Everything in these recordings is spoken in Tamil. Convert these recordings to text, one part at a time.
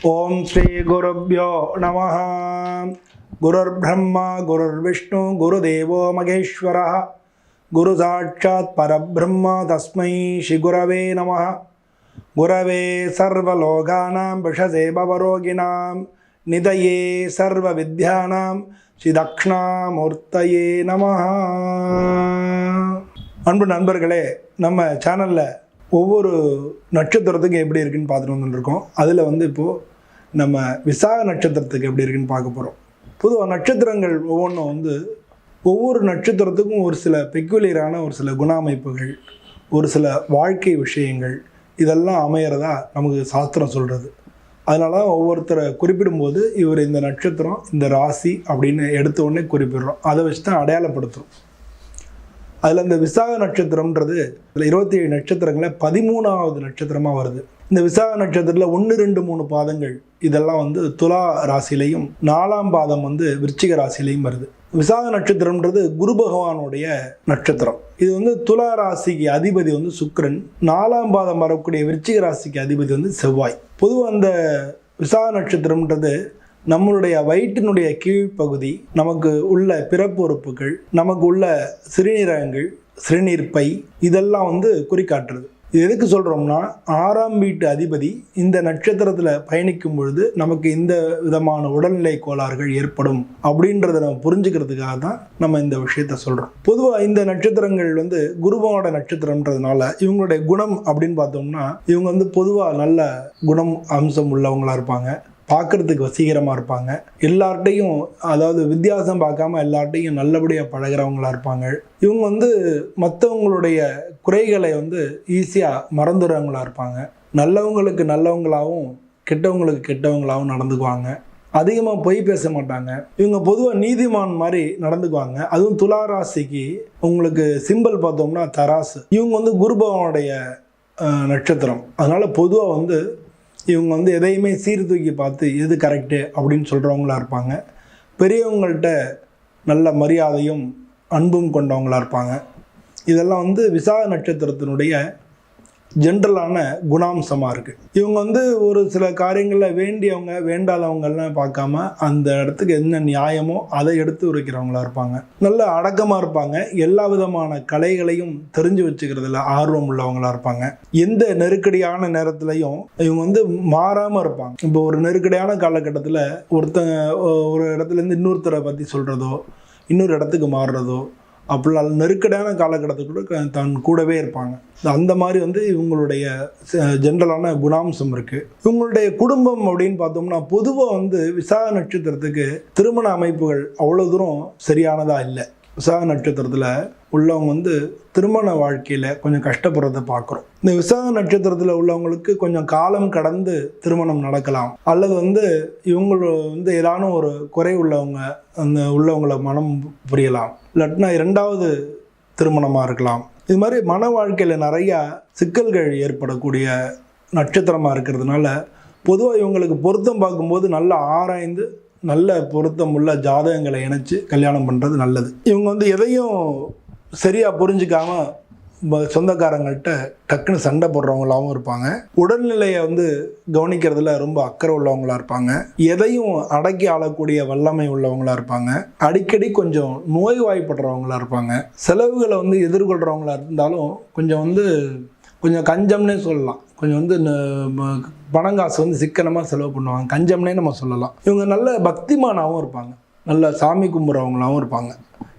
ஓம் ஸ்ரீ குருப்யோ நம குருர் பிரம்மா குருர் விஷ்ணு குரு தேவோ மகேஸ்வர. குரு சாட்சாத் பரபிரம்மா தஸ்மை ஸ்ரீ குரவே நம குரவே சர்வலோகானாம் விஷசே பவரோகிணாம் நிதயே சர்வ வித்யானாம் ஸ்ரீ தக்ஷணாமூர்த்தயே நம அன்பு நண்பர்களே நம்ம சேனலில் ஒவ்வொரு நட்சத்திரத்துக்கும் எப்படி இருக்குன்னு பார்த்துட்டு வந்துட்டுருக்கோம். அதில் வந்து இப்போது நம்ம விசாக நட்சத்திரத்துக்கு எப்படி இருக்குன்னு பார்க்க போகிறோம் பொதுவாக நட்சத்திரங்கள் ஒவ்வொன்றும் வந்து ஒவ்வொரு நட்சத்திரத்துக்கும் ஒரு சில பெக்குலியரான ஒரு சில குண அமைப்புகள் ஒரு சில வாழ்க்கை விஷயங்கள் இதெல்லாம் அமையிறதா நமக்கு சாஸ்திரம் சொல்கிறது அதனால தான் ஒவ்வொருத்தரை குறிப்பிடும்போது இவர் இந்த நட்சத்திரம் இந்த ராசி அப்படின்னு எடுத்த உடனே குறிப்பிடுறோம். அதை வச்சு தான் அடையாளப்படுத்துகிறோம் அதில் இந்த விசாக நட்சத்திரம்ன்றது இதில் இருபத்தி ஏழு நட்சத்திரங்களில் பதிமூணாவது நட்சத்திரமாக வருது. இந்த விசாக நட்சத்திரத்தில் ஒன்று ரெண்டு மூணு பாதங்கள் இதெல்லாம் வந்து துலா ராசிலையும் நாலாம் பாதம் வந்து விருச்சிக ராசிலையும் வருது. விசாக நட்சத்திரம்ன்றது குரு பகவானுடைய நட்சத்திரம். இது வந்து துலா ராசிக்கு அதிபதி வந்து சுக்கரன். நாலாம் பாதம் வரக்கூடிய விருச்சிக ராசிக்கு அதிபதி வந்து செவ்வாய். பொதுவாக அந்த விசாக நட்சத்திரம்ன்றது நம்மளுடைய வயிற்றினுடைய கீழ்ப்பகுதி நமக்கு உள்ள பிறப்புறுப்புகள் நமக்கு உள்ள சிறுநீரகங்கள் சிறுநீர் பை இதெல்லாம் வந்து குறிக்காட்டுறது. இது எதுக்கு சொல்கிறோம்னா ஆறாம் வீட்டு அதிபதி இந்த நட்சத்திரத்தில் பயணிக்கும் பொழுது நமக்கு இந்த விதமான உடல்நிலை கோளாறுகள் ஏற்படும் அப்படின்றத நம்ம புரிஞ்சுக்கிறதுக்காக தான் நம்ம இந்த விஷயத்த சொல்கிறோம் பொதுவாக இந்த நட்சத்திரங்கள் வந்து குருவோட நட்சத்திரம்ன்றதுனால இவங்களுடைய குணம் அப்படின்னு பார்த்தோம்னா இவங்க வந்து பொதுவாக நல்ல குணம் அம்சம் உள்ளவங்களாக இருப்பாங்க. பார்க்குறதுக்கு வசீகரமாக இருப்பாங்க. எல்லார்ட்டையும் அதாவது வித்தியாசம் பார்க்காம எல்லார்ட்டையும் நல்லபடியாக பழகிறவங்களாக இருப்பாங்க. இவங்க வந்து மற்றவங்களுடைய குறைகளை வந்து ஈஸியாக மறந்துடுறவங்களா இருப்பாங்க. நல்லவங்களுக்கு நல்லவங்களாகவும் கெட்டவங்களுக்கு கெட்டவங்களாகவும் நடந்துக்குவாங்க. அதிகமாக பொய் பேச மாட்டாங்க. இவங்க பொதுவாக நீதிமான் மாதிரி நடந்துக்குவாங்க. அதுவும் துலா ராசிக்கு உங்களுக்கு சிம்பிள் பார்த்தோம்னா தராசு. இவங்க வந்து குருபவனுடைய நட்சத்திரம். அதனால் பொதுவாக வந்து இவங்க வந்து எதையுமே சீர்தூக்கி பார்த்து எது கரெக்டு அப்படின்னு சொல்கிறவங்களா இருப்பாங்க. பெரியவங்கள்ட்ட நல்ல மரியாதையும் அன்பும் கொண்டவங்களா இருப்பாங்க. இதெல்லாம் வந்து விசாக நட்சத்திரத்தினுடைய ஜென்ரலான குணாம்சமாக இருக்குது இவங்க வந்து ஒரு சில காரியங்களில் வேண்டியவங்க வேண்டாதவங்கெல்லாம் பார்க்காம அந்த இடத்துக்கு என்ன நியாயமோ அதை எடுத்து உரைக்கிறவங்களா இருப்பாங்க. நல்ல அடக்கமாக இருப்பாங்க. எல்லா விதமான கலைகளையும் தெரிஞ்சு வச்சுக்கிறதுல ஆர்வம் உள்ளவங்களா இருப்பாங்க. எந்த நெருக்கடியான நேரத்துலையும் இவங்க வந்து மாறாமல் இருப்பாங்க. இப்போ ஒரு நெருக்கடியான காலகட்டத்தில் ஒருத்தங்க ஒரு இடத்துலேருந்து இன்னொருத்தரை பற்றி சொல்கிறதோ இன்னொரு இடத்துக்கு மாறுறதோ அப்படி நெருக்கடியான காலகட்டத்துக்கு கூட தன் கூடவே இருப்பாங்க. அந்த மாதிரி வந்து இவங்களுடைய ஜென்ரலான குணாம்சம் இருக்குது இவங்களுடைய குடும்பம் அப்படின்னு பார்த்தோம்னா பொதுவாக வந்து விசாக நட்சத்திரத்துக்கு திருமண அமைப்புகள் அவ்வளோ தூரம் சரியானதாக இல்லை. விசாக நட்சத்திரத்தில் உள்ளவங்க வந்து திருமண வாழ்க்கையில் கொஞ்சம் கஷ்டப்படுறத பார்க்குறோம். இந்த விசாக நட்சத்திரத்தில் உள்ளவங்களுக்கு கொஞ்சம் காலம் கடந்து திருமணம் நடக்கலாம். அல்லது வந்து இவங்க வந்து ஏதானும் ஒரு குறை உள்ளவங்க அந்த உள்ளவங்கள மனம் புரியலாம். இல்லாட்டினா இரண்டாவது திருமணமாக இருக்கலாம். இது மாதிரி மன வாழ்க்கையில் நிறையா சிக்கல்கள் ஏற்படக்கூடிய நட்சத்திரமாக இருக்கிறதுனால பொதுவாக இவங்களுக்கு பொருத்தம் பார்க்கும்போது நல்லா ஆராய்ந்து நல்ல பொருத்தம் உள்ள ஜாதகங்களை இணைச்சி கல்யாணம் பண்ணுறது நல்லது. இவங்க வந்து எதையும் சரியாக புரிஞ்சுக்காம சொந்தக்காரங்கள்ட்ட டக்குன்னு சண்டை போடுறவங்களாகவும் இருப்பாங்க. உடல்நிலையை வந்து கவனிக்கிறதுல ரொம்ப அக்கறை உள்ளவங்களா இருப்பாங்க. எதையும் அடக்கி ஆளக்கூடிய வல்லமை உள்ளவங்களா இருப்பாங்க. அடிக்கடி கொஞ்சம் நோய்வாய்ப்படுறவங்களா இருப்பாங்க. செலவுகளை வந்து எதிர்கொள்கிறவங்களா இருந்தாலும் கொஞ்சம் வந்து கொஞ்சம் கஞ்சம்னே சொல்லலாம். கொஞ்சம் வந்து ந- ம- பணங்காசு வந்து சிக்கனமாக செலவு பண்ணுவாங்க. கஞ்சம்னே நம்ம சொல்லலாம். இவங்க நல்ல பக்திமானாகவும் இருப்பாங்க. நல்ல சாமி கும்புறவங்களாகவும் இருப்பாங்க.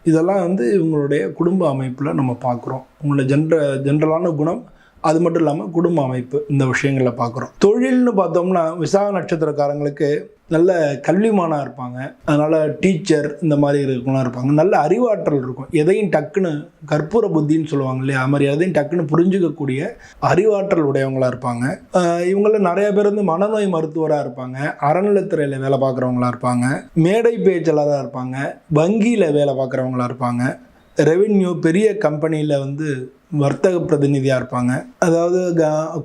இதெல்லாம் வந்து இவங்களுடைய குடும்ப அமைப்பில் நம்ம பார்க்குறோம் உங்களோட ஜென்ர ஜென்ரலான குணம் அது மட்டும் இல்லாமல் குடும்ப அமைப்பு இந்த விஷயங்களில் பார்க்குறோம் தொழில்னு பார்த்தோம்னா விசாக நட்சத்திரக்காரங்களுக்கு நல்ல கல்விமானாக இருப்பாங்க. அதனால் டீச்சர் இந்த மாதிரி இருக்கவங்களாம் இருப்பாங்க. நல்ல அறிவாற்றல் இருக்கும். எதையும் டக்குன்னு கற்பூர புத்தின்னு சொல்லுவாங்க இல்லையா? அது மாதிரி எதையும் டக்குன்னு புரிஞ்சுக்கக்கூடிய அறிவாற்றல் உடையவங்களா இருப்பாங்க. ஆஹ் இவங்கள நிறைய பேர் வந்து மனநோய் மருத்துவராக இருப்பாங்க. அறநிலைத்துறையில் வேலை பார்க்குறவங்களா இருப்பாங்க. மேடை பேச்சாளராக இருப்பாங்க. வங்கியில் வேலை பார்க்குறவங்களா இருப்பாங்க. ரெவென்யூ பெரிய கம்பெனியில் வந்து வர்த்தக பிரதிநிதியாக இருப்பாங்க. அதாவது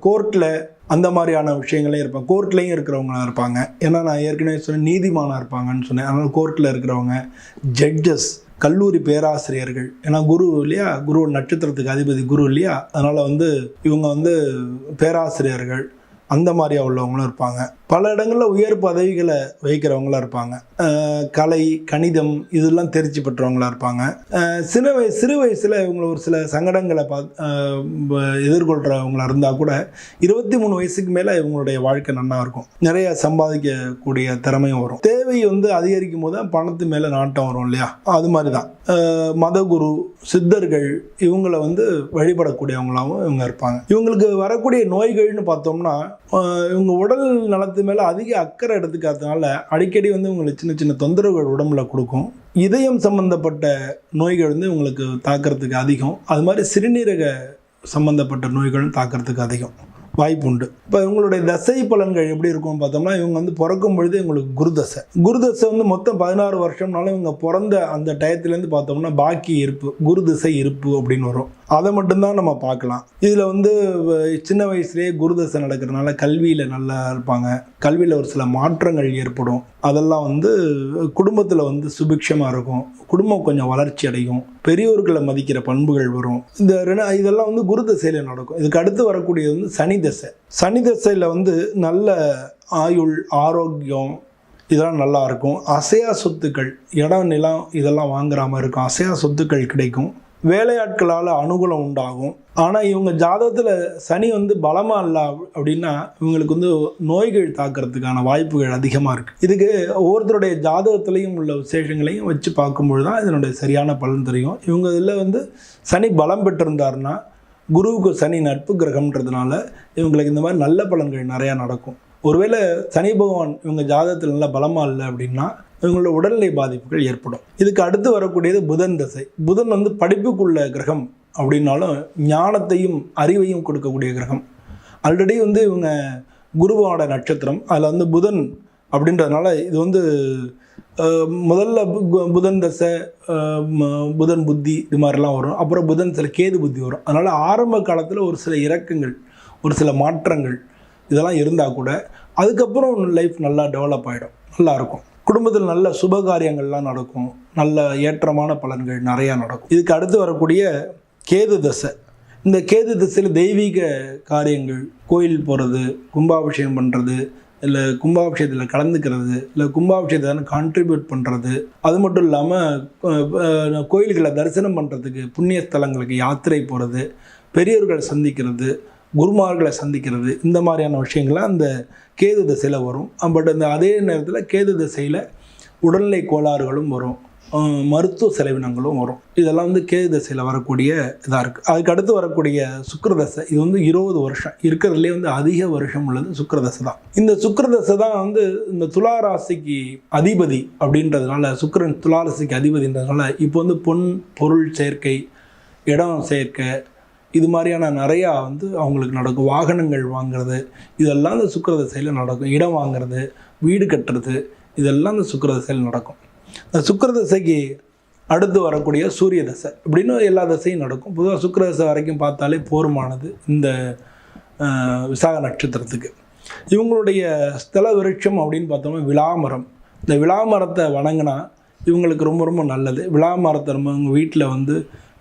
கோர்ட்டில் அந்த மாதிரியான விஷயங்களையும் இருப்பாங்க கோர்ட்லேயும் இருக்கிறவங்களா இருப்பாங்க. ஏன்னா நான் ஏற்கனவே சொன்னேன் நீதிமானாக இருப்பாங்கன்னு சொன்னேன். அதனால் கோர்ட்டில் இருக்கிறவங்க ஜட்ஜஸ் கல்லூரி பேராசிரியர்கள். ஏன்னா குரு இல்லையா? குரு நட்சத்திரத்துக்கு அதிபதி குரு இல்லையா? அதனால் வந்து இவங்க வந்து பேராசிரியர்கள். அந்த மாதிரியா உள்ளவங்களும் இருப்பாங்க. பல இடங்களில் உயர் பதவிகளை வகிக்கிறவங்களா இருப்பாங்க. கலை கணிதம் இதெல்லாம் தேர்ச்சி பெற்றவங்களா இருப்பாங்க. சில வயசு வய சிறு வயசில் இவங்க ஒரு சில சங்கடங்களை பார்த்து எதிர்கொள்கிறவங்களாக இருந்தால் கூட இருபத்தி மூணு வயசுக்கு மேலே இவங்களுடைய வாழ்க்கை நல்லா இருக்கும். நிறைய சம்பாதிக்கக்கூடிய திறமையும் வரும். தேவை வந்து அதிகரிக்கும் போது தான் பணத்து மேலே நாட்டம் வரும் இல்லையா? அது மாதிரி தான். மதகுரு சித்தர்கள் இவங்களை வந்து வழிபடக்கூடியவங்களாகவும் இவங்க இருப்பாங்க. இவங்களுக்கு வரக்கூடிய நோய்கள்னு பார்த்தோம்னா இவங்க உடல் நலத்தை மேலே அதிக அக்கறை எடுத்துக்காதனால அடிக்கடி வந்து உங்களுக்கு சின்ன சின்ன தொந்தரவுகள் உடம்புல கொடுக்கும். இதயம் சம்பந்தப்பட்ட நோய்கள் வந்து இவங்களுக்கு தாக்கிறதுக்கு அதிகம். அது மாதிரி சிறுநீரக சம்பந்தப்பட்ட நோய்களும் தாக்கிறதுக்கு அதிகம். வாய்ப்பு உண்டு. இப்போ இவங்களுடைய தசை பலன்கள் எப்படி இருக்கும்னு பார்த்தோம்னா இவங்க வந்து பிறக்கும் பொழுது இவங்களுக்கு குருதசை குருதசை வந்து மொத்தம் பதினாறு வருஷம்னாலும் இவங்க பிறந்த அந்த டயத்துலேருந்து பார்த்தோம்னா பாக்கி இருப்பு குருதிசை இருப்பு அப்படின்னு வரும். அதை மட்டும்தான் நம்ம பார்க்கலாம். இதில் வந்து வ- சின்ன வயசுலேயே குருதசை நடக்கிறதுனால கல்வியில் நல்லா இருப்பாங்க. கல்வியில் ஒரு சில மாற்றங்கள் ஏற்படும். அதெல்லாம் வந்து குடும்பத்தில் வந்து சுபிக்ஷமாக இருக்கும். குடும்பம் கொஞ்சம் வளர்ச்சி அடையும். பெரியோர்களை மதிக்கிற பண்புகள் வரும். இந்த ரெண்டு இதெல்லாம் வந்து குரு தசையில் நடக்கும். இதுக்கு அடுத்து வரக்கூடியது வந்து சனி தசை. சனி தசையில் வந்து நல்ல ஆயுள் ஆரோக்கியம் இதெல்லாம் நல்லா இருக்கும். அசையா சொத்துக்கள் இடம் நிலம் இதெல்லாம் வாங்குற மாதிரி இருக்கும். அசையா சொத்துக்கள் கிடைக்கும். வேலையாட்களால் அனுகூலம் உண்டாகும். ஆனால் இவங்க ஜாதகத்தில் சனி வந்து பலமாக இல்லை அப்படின்னா இவங்களுக்கு வந்து நோய்கள் தாக்கிறதுக்கான வாய்ப்புகள் அதிகமாக இருக்குது இதுக்கு ஒவ்வொருத்தருடைய ஜாதகத்திலையும் உள்ள விசேஷங்களையும் வச்சு பார்க்கும்பொழுது தான் இதனுடைய சரியான பலன் தெரியும். இவங்க இதில் வந்து சனி பலம் பெற்றிருந்தாருன்னா குருவுக்கு சனி நட்பு கிரகம்ன்றதுனால இவங்களுக்கு இந்த மாதிரி நல்ல பலன்கள் நிறையா நடக்கும். ஒருவேளை சனி பகவான் இவங்க ஜாதகத்தில் நல்லா பலமாக இல்லை அப்படின்னா இவங்களோட உடல்நிலை பாதிப்புகள் ஏற்படும். இதுக்கு அடுத்து வரக்கூடியது புதன் தசை. புதன் வந்து படிப்புக்குள்ள கிரகம் அப்படின்னாலும் ஞானத்தையும் அறிவையும் கொடுக்கக்கூடிய கிரகம். ஆல்ரெடி வந்து இவங்க குருவோட நட்சத்திரம். அதில் வந்து புதன் அப்படின்றதுனால இது வந்து முதல்ல பு- கு- புதன் தசை புதன் புத்தி இது மாதிரிலாம் வரும். அப்புறம் புதன் சில கேது புத்தி வரும். அதனால் ஆரம்ப காலத்தில் ஒரு சில இறக்கங்கள் ஒரு சில மாற்றங்கள் இதெல்லாம் இருந்தால் கூட அதுக்கப்புறம் லைஃப் நல்லா டெவலப் ஆகிடும் நல்லாயிருக்கும். குடும்பத்தில் நல்ல சுப காரியங்கள்லாம் நடக்கும். நல்ல ஏற்றமான பலன்கள் நிறையா நடக்கும். இதுக்கு அடுத்து வரக்கூடிய கேது தசை. இந்த கேது திசையில் தெய்வீக காரியங்கள் கோயில் போகிறது கும்பாபிஷேகம் பண்ணுறது இல்லை கும்பாபிஷேகத்தில் கலந்துக்கிறது இல்லை கும்பாபிஷேகத்தை கான்ட்ரிபியூட் பண்ணுறது அது மட்டும் இல்லாமல் கோயில்களை தரிசனம் பண்ணுறதுக்கு புண்ணிய ஸ்தலங்களுக்கு யாத்திரை போகிறது பெரியவர்களை சந்திக்கிறது குருமார்களை சந்திக்கிறது இந்த மாதிரியான விஷயங்கள்லாம் அந்த கேது திசையில் வரும். பட் அந்த அதே நேரத்தில் கேது திசையில் உடல்நிலை கோளாறுகளும் வரும். மருத்துவ செலவினங்களும் வரும். இதெல்லாம் வந்து கேது தசையில் வரக்கூடிய இதாக இருக்குது அதுக்கு அடுத்து வரக்கூடிய சுக்கரதசை இது வந்து இருபது வருஷம். இருக்கிறதுலே வந்து அதிக வருஷம் உள்ளது சுக்கரதசை தான். இந்த சுக்கரதசை தான் வந்து இந்த துலா ராசிக்கு அதிபதி அப்படின்றதுனால சுக்கரன் துலா ராசிக்கு அதிபதின்றதுனால இப்போ வந்து பொன் பொருள் சேர்க்கை இடம் சேர்க்கை இது மாதிரியான நிறையா வந்து அவங்களுக்கு நடக்கும். வாகனங்கள் வாங்குறது இதெல்லாம் இந்த சுக்கிரதசையில் நடக்கும். இடம் வாங்குறது வீடு கட்டுறது இதெல்லாம் இந்த சுக்கிரதசையில் நடக்கும். இந்த சுக்கர திசைக்கு அடுத்து வரக்கூடிய சூரிய தசை இப்படின்னு எல்லா தசையும் நடக்கும். பொதுவாக சுக்கர தசை வரைக்கும் பார்த்தாலே போருமானது இந்த விசாக நட்சத்திரத்துக்கு. இவங்களுடைய ஸ்தல விருட்சம் அப்படின்னு பார்த்தோம்னா விளாமரம். இந்த விளாமரத்தை வணங்கினா இவங்களுக்கு ரொம்ப ரொம்ப நல்லது. விளாமரத்தை நம்ம உங்கள் வீட்டில் வந்து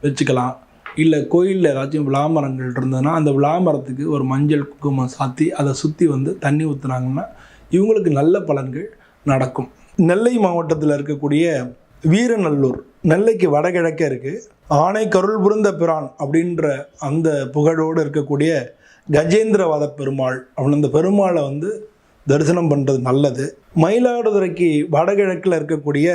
வச்சுக்கலாம். இல்லை கோயிலில் ஏதாச்சும் விளாமரங்கள் இருந்ததுன்னா அந்த விளாமரத்துக்கு ஒரு மஞ்சள் குங்குமம் சாத்தி அதை சுற்றி வந்து தண்ணி ஊற்றுனாங்கன்னா இவங்களுக்கு நல்ல பலன்கள் நடக்கும். நெல்லை மாவட்டத்தில் இருக்கக்கூடிய வீரநல்லூர் நெல்லைக்கு வடகிழக்கே இருக்குது ஆனை கருள் புரிந்த பிரான் அப்படின்ற அந்த புகழோடு இருக்கக்கூடிய கஜேந்திரவாத பெருமாள் அவன் அந்த பெருமாளை வந்து தரிசனம் பண்ணுறது நல்லது. மயிலாடுதுறைக்கு வடகிழக்கில் இருக்கக்கூடிய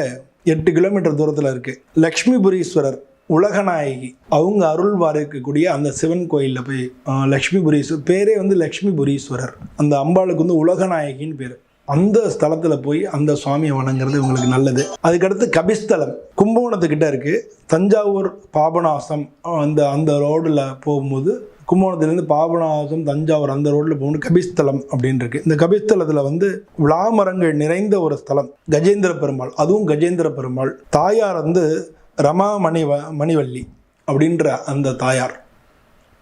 எட்டு கிலோமீட்டர் தூரத்தில் இருக்குது லக்ஷ்மிபுரீஸ்வரர் உலகநாயகி. அவங்க அருள்வார் இருக்கக்கூடிய அந்த சிவன் கோயிலில் போய் லக்ஷ்மிபுரீஸ்வரர் பேரே வந்து லக்ஷ்மிபுரீஸ்வரர். அந்த அம்பாளுக்கு வந்து உலகநாயகின்னு பேர். அந்த ஸ்தலத்தில் போய் அந்த சுவாமியை வணங்குறது இவங்களுக்கு நல்லது. அதுக்கடுத்து கபிஸ்தலம். கும்பகோணத்துக்கிட்ட இருக்குது தஞ்சாவூர் பாபநாசம் அந்த அந்த ரோடில் போகும்போது கும்பகோணத்துலேருந்து பாபநாசம் தஞ்சாவூர் அந்த ரோட்டில் போகும்போது கபிஸ்தலம் அப்படின்னு இருக்கு. இந்த கபிஸ்தலத்தில் வந்து விளாமரங்கள் நிறைந்த ஒரு ஸ்தலம். கஜேந்திர பெருமாள். அதுவும் கஜேந்திர பெருமாள். தாயார் வந்து ரமா மணிவ மணிவள்ளி அப்படின்ற அந்த தாயார்.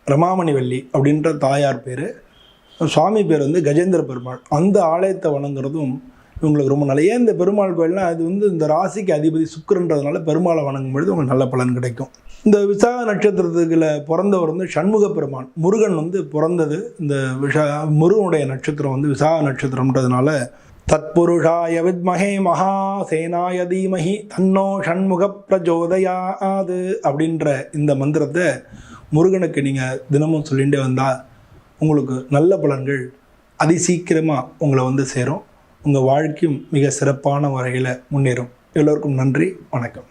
ரமாமணிவள்ளி அப்படின்ற தாயார் பேர். சுவாமி பேர் வந்து கஜேந்திர பெருமாள். அந்த ஆலயத்தை வணங்குறதும் இவங்களுக்கு ரொம்ப நல்ல ஏன் இந்த பெருமாள் கோயில்னா அது வந்து இந்த ராசிக்கு அதிபதி சுக்கரன்றதுனால பெருமாளை வணங்கும் பொழுது உங்களுக்கு நல்ல பலன் கிடைக்கும். இந்த விசாக நட்சத்திரத்துக்குள்ள பிறந்தவர் வந்து சண்முக பெருமான் முருகன் வந்து பிறந்தது இந்த விஷா முருகனுடைய நட்சத்திரம் வந்து விசாக நட்சத்திரம்ன்றதுனால தத்புருஷாய வித்மகே மகாசேனாய தீமஹி தன்னோ ஷண்முக பிரஜோதயாது அப்படின்ற இந்த மந்திரத்தை முருகனுக்கு நீங்கள் தினமும் சொல்லிகிட்டே வந்தால் உங்களுக்கு நல்ல பலன்கள் அதிசீக்கிரமாக உங்களை வந்து சேரும். உங்கள் வாழ்க்கையும் மிக சிறப்பான வகையில் முன்னேறும். எல்லோருக்கும் நன்றி வணக்கம்.